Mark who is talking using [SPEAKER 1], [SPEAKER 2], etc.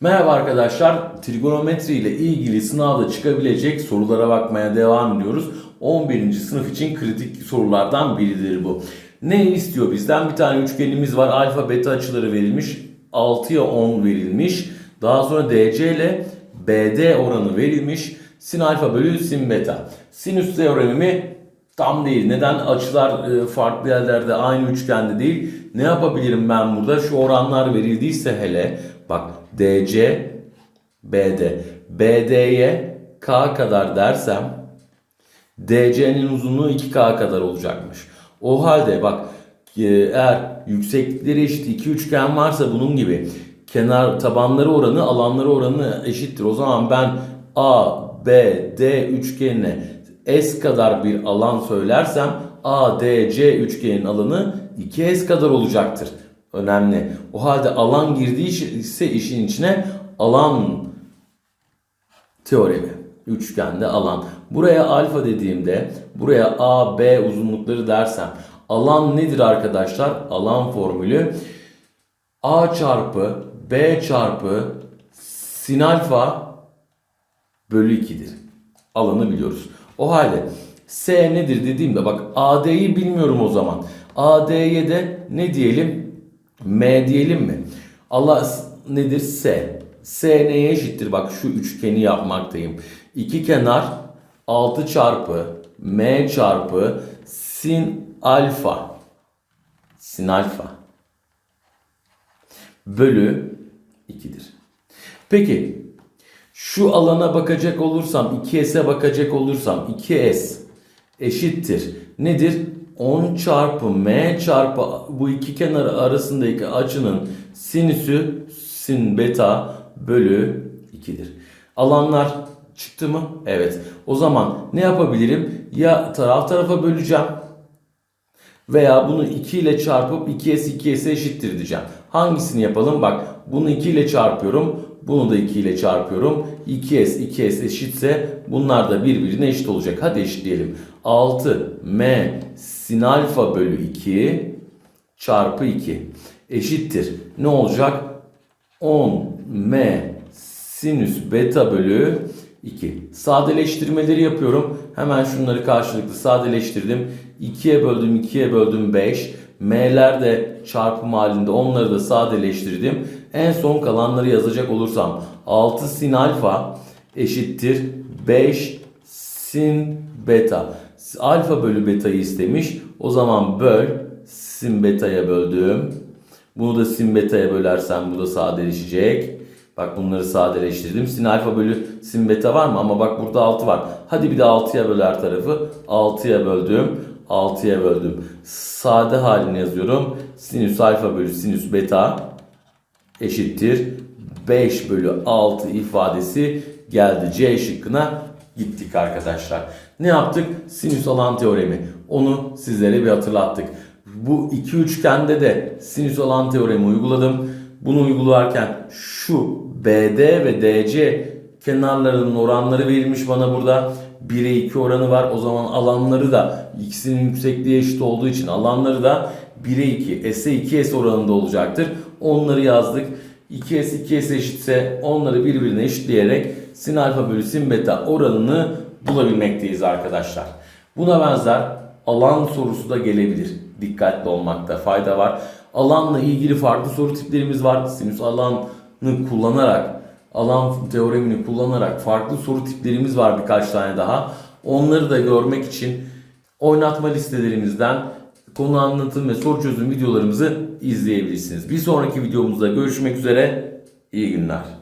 [SPEAKER 1] Merhaba arkadaşlar, trigonometri ile ilgili sınavda çıkabilecek sorulara bakmaya devam ediyoruz. 11. sınıf için kritik sorulardan biridir bu. Ne istiyor bizden? Bir tane üçgenimiz var. Alfa beta açıları verilmiş. 6'ya 10 verilmiş. Daha sonra DC ile BD oranı verilmiş. Sin alfa bölü sin beta. Sinüs teoremimi tam değil. Neden? Açılar e, farklı yerlerde aynı üçgende değil. Ne yapabilirim ben burada? Şu oranlar verildiyse hele bak DC BD BD'ye K kadar dersem DC'nin uzunluğu 2K kadar olacakmış. O halde bak e, eğer yükseklikleri eşit iki üçgen varsa bunun gibi kenar tabanları oranı alanları oranı eşittir. O zaman ben A, B, D üçgenine S kadar bir alan söylersem A, D, C üçgenin alanı 2S kadar olacaktır. Önemli. O halde alan girdiği ise işin içine alan teoremi. Üçgende alan. Buraya alfa dediğimde buraya A, B uzunlukları dersem alan nedir arkadaşlar? Alan formülü A çarpı B çarpı sin alfa bölü 2'dir. Alanı biliyoruz. O halde S nedir dediğimde bak AD'yi bilmiyorum o zaman. AD'ye de ne diyelim? M diyelim mi? Allah nedir? S. S neye eşittir? Bak şu üçgeni yapmaktayım. İki kenar 6 çarpı M çarpı sin alfa. Sin alfa. Bölü 2'dir. Peki şu alana bakacak olursam 2s'e bakacak olursam 2s eşittir. Nedir? 10 çarpı m çarpı bu iki kenar arasındaki açının sinüsü sin beta bölü 2'dir. Alanlar çıktı mı? Evet. O zaman ne yapabilirim? Ya taraf tarafa böleceğim veya bunu 2 ile çarpıp 2s 2s eşittir diyeceğim. Hangisini yapalım? Bak bunu 2 ile çarpıyorum. Bunu da 2 ile çarpıyorum. 2s 2s eşitse bunlar da birbirine eşit olacak. Hadi eşitleyelim. 6m sin alfa bölü 2 çarpı 2 eşittir. Ne olacak? 10m sinüs beta bölü 2. Sadeleştirmeleri yapıyorum. Hemen şunları karşılıklı sadeleştirdim. 2'ye böldüm 2'ye böldüm 5. M'ler de çarpım halinde onları da sadeleştirdim. En son kalanları yazacak olursam 6 sin alfa eşittir 5 sin beta. Alfa bölü beta'yı istemiş. O zaman böl sin beta'ya böldüm. Bunu da sin beta'ya bölersem bu da sadeleşecek. Bak bunları sadeleştirdim. Sin alfa bölü sin beta var mı? Ama bak burada 6 var. Hadi bir de 6'ya böler tarafı. 6'ya böldüm. 6'ya böldüm. Sade halini yazıyorum. Sinüs alfa bölü sinüs beta eşittir. 5 bölü 6 ifadesi geldi. C şıkkına gittik arkadaşlar. Ne yaptık? Sinüs alan teoremi. Onu sizlere bir hatırlattık. Bu iki üçgende de sinüs alan teoremi uyguladım. Bunu uygularken şu BD ve DC kenarlarının oranları verilmiş bana burada. 1'e 2 oranı var. O zaman alanları da ikisinin yüksekliği eşit olduğu için alanları da 1'e 2, S'e 2S oranında olacaktır. Onları yazdık. 2S 2S eşitse onları birbirine eşitleyerek sin alfa bölü sin beta oranını bulabilmekteyiz arkadaşlar. Buna benzer alan sorusu da gelebilir. Dikkatli olmakta fayda var. Alanla ilgili farklı soru tiplerimiz var. Sinüs alanı kullanarak, alan teoremini kullanarak farklı soru tiplerimiz var birkaç tane daha. Onları da görmek için oynatma listelerimizden konu anlatım ve soru çözüm videolarımızı izleyebilirsiniz. Bir sonraki videomuzda görüşmek üzere. İyi günler.